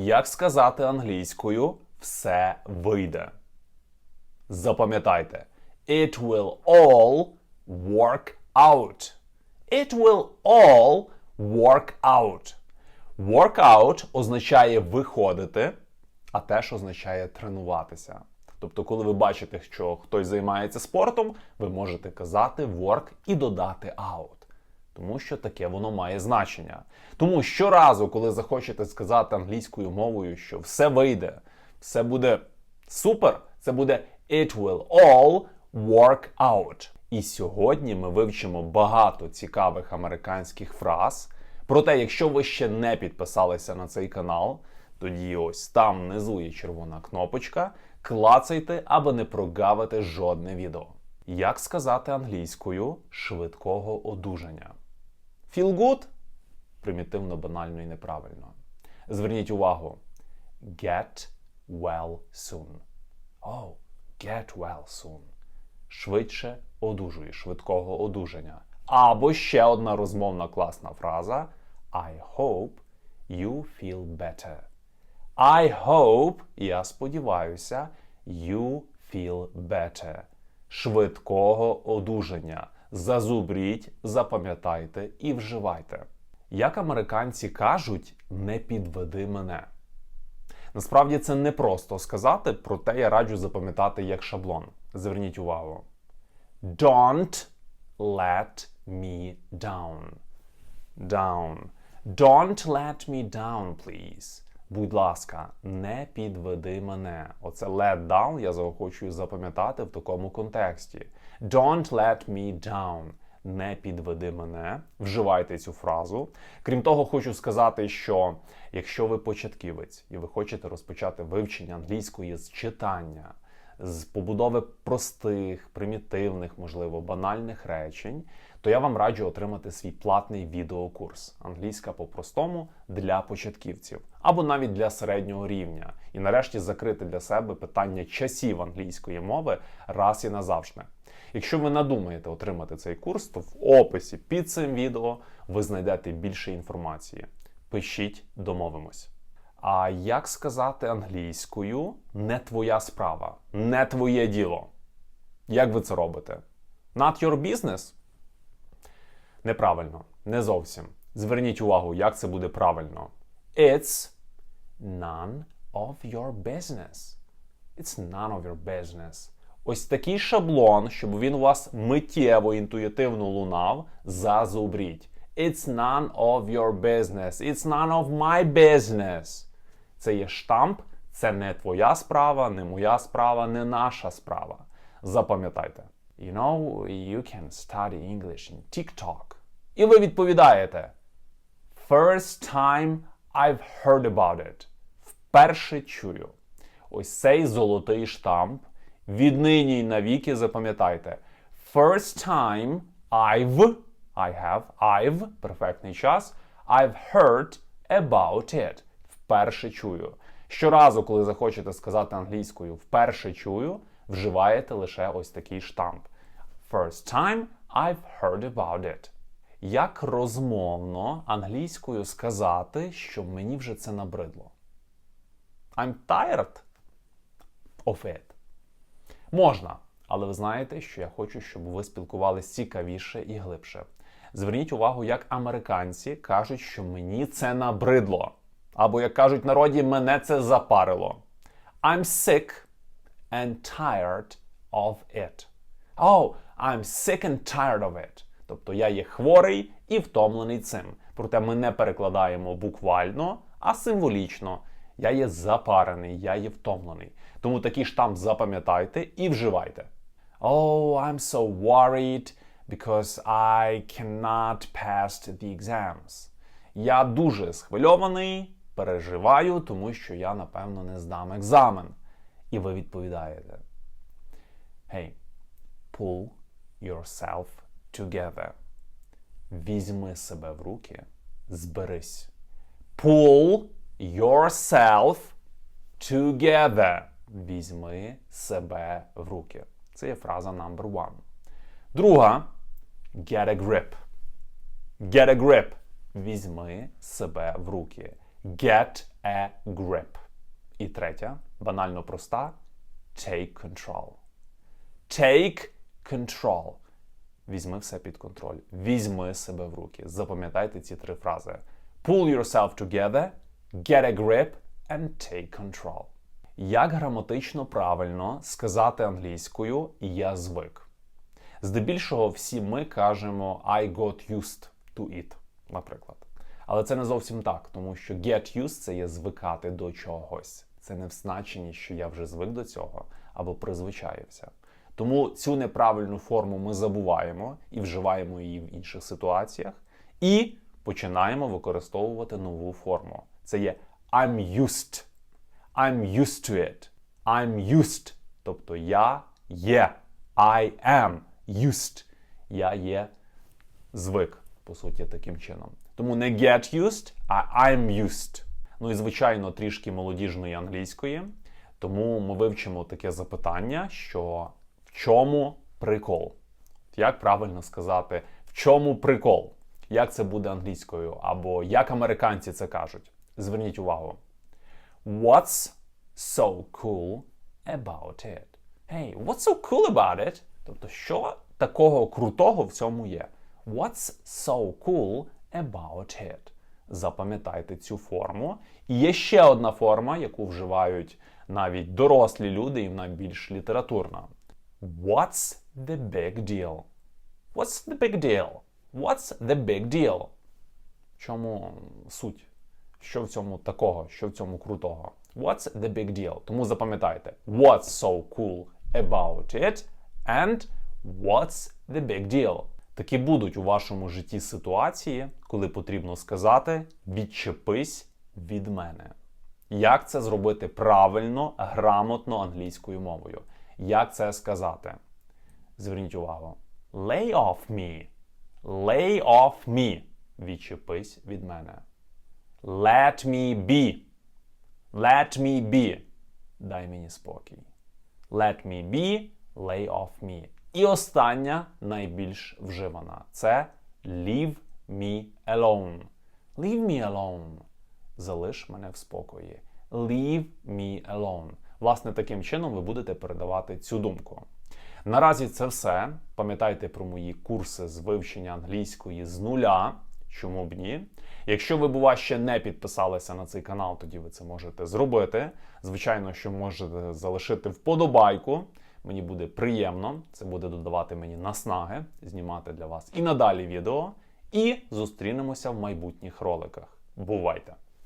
Як сказати англійською все вийде? Запам'ятайте. It will all work out. It will all work out. Work out означає виходити, а теж означає тренуватися. Тобто, коли ви бачите, що хтось займається спортом, ви можете казати work і додати out. Тому що таке воно має значення. Тому щоразу, коли захочете сказати англійською мовою, що все вийде, все буде супер, це буде It will all work out. І сьогодні ми вивчимо багато цікавих американських фраз. Проте, якщо ви ще не підписалися на цей канал, тоді ось там внизу є червона кнопочка. Клацайте, аби не прогавити жодне відео. Як сказати англійською швидкого одужання? Feel good? Примітивно, банально і неправильно. Зверніть увагу. Get well soon. Oh, get well soon. Швидше одужуй, швидкого одужання. Або ще одна розмовна класна фраза I hope you feel better. I hope, я сподіваюся, you feel better. Швидкого одужання. Зазубріть, запам'ятайте і вживайте. Як американці кажуть, не підведи мене. Насправді це не просто сказати, проте я раджу запам'ятати як шаблон. Зверніть увагу. Don't let me down. Down. Don't let me down, please. Будь ласка, не підведи мене. Оце let down я заохочую запам'ятати в такому контексті. Don't let me down. Не підведи мене. Вживайте цю фразу. Крім того, хочу сказати, що якщо ви початківець і ви хочете розпочати вивчення англійської з читання, з побудови простих, примітивних, можливо, банальних речень, то я вам раджу отримати свій платний відеокурс англійська по-простому для початківців або навіть для середнього рівня, і нарешті закрити для себе питання часів англійської мови раз і назавжди. Якщо ви надумаєте отримати цей курс, то в описі під цим відео ви знайдете більше інформації. Пишіть, домовимось. А як сказати англійською не твоя справа, не твоє діло? Як ви це робите? Not your business? Неправильно, не зовсім. Зверніть увагу, як це буде правильно. It's none of your business. It's none of your business. Ось такий шаблон, щоб він у вас миттєво, інтуїтивно лунав, зазубріть. It's none of your business. It's none of my business. Це є штамп, це не твоя справа, не моя справа, не наша справа. Запам'ятайте. You know, you can study English in TikTok. І ви відповідаєте. First time I've heard about it. Вперше чую. Ось цей золотий штамп. Віднині й навіки запам'ятайте. First time I've, I have, I've, перфектний час, I've heard about it. Вперше чую. Щоразу, коли захочете сказати англійською вперше чую, вживаєте лише ось такий штамп. First time I've heard about it. Як розмовно англійською сказати, що мені вже це набридло? I'm tired of it. Можна, але ви знаєте, що я хочу, щоб ви спілкувалися цікавіше і глибше. Зверніть увагу, як американці кажуть, що мені це набридло. Або, як кажуть в народі, мене це запарило. I'm sick and tired of it. Oh, I'm sick and tired of it. Тобто я є хворий і втомлений цим. Проте ми не перекладаємо буквально, а символічно. Я є запарений, я є втомлений. Тому такий штамп запам'ятайте і вживайте. Oh, I'm so worried because I cannot pass the exams. Я дуже схвильований, переживаю, тому що я, напевно, не здам екзамен. І ви відповідаєте. Hey, pull yourself together. Візьми себе в руки, зберись. Pull yourself together. Візьми себе в руки. Це є фраза number one. Друга get a grip. Get a grip. Візьми себе в руки. Get a grip. І третя, банально проста take control. Take control. Візьми все під контроль. Візьми себе в руки. Запам'ятайте ці три фрази: Pull yourself together, get a grip and take control. Як граматично правильно сказати англійською я звик? Здебільшого всі ми кажемо I got used to it, наприклад. Але це не зовсім так, тому що get used – це є звикати до чогось. Це не в значенні, що я вже звик до цього або призвичаєвся. Тому цю неправильну форму ми забуваємо і вживаємо її в інших ситуаціях, і починаємо використовувати нову форму. Це є I'm used. I'm used to it. I'm used. Тобто я є. I am used. Я є звик, по суті, таким чином. Тому не get used, а I'm used. Ну і звичайно, трішки молодіжної англійської. Тому ми вивчимо таке запитання, що в чому прикол? Як правильно сказати, в чому прикол? Як це буде англійською? Або як американці це кажуть? Зверніть увагу. What's so cool about it? Hey, what's so cool about it? Тобто, що такого крутого в цьому є? What's so cool about it? Запам'ятайте цю форму. І є ще одна форма, яку вживають навіть дорослі люди, і вона більш літературна. What's the big deal? What's the big deal? What's the big deal? В чому суть? Що в цьому такого, що в цьому крутого? What's the big deal? Тому запам'ятайте, what's so cool about it and what's the big deal? Такі будуть у вашому житті ситуації, коли потрібно сказати відчепись від мене. Як це зробити правильно, грамотно англійською мовою? Як це сказати? Зверніть увагу. Lay off me. Lay off me. Відчепись від мене. Let me be. Let me be. Дай мені спокій. Let me be. Lay off me. І остання найбільш вживана. Це leave me alone. Leave me alone. Залиш мене в спокої. Leave me alone. Власне, таким чином ви будете передавати цю думку. Наразі це все. Пам'ятайте про мої курси з вивчення англійської з нуля. Чому б ні? Якщо ви, бува, ще не підписалися на цей канал, тоді ви це можете зробити. Звичайно, що можете залишити вподобайку. Мені буде приємно, це буде додавати мені наснаги, знімати для вас і надалі відео. І зустрінемося в майбутніх роликах. Бувайте!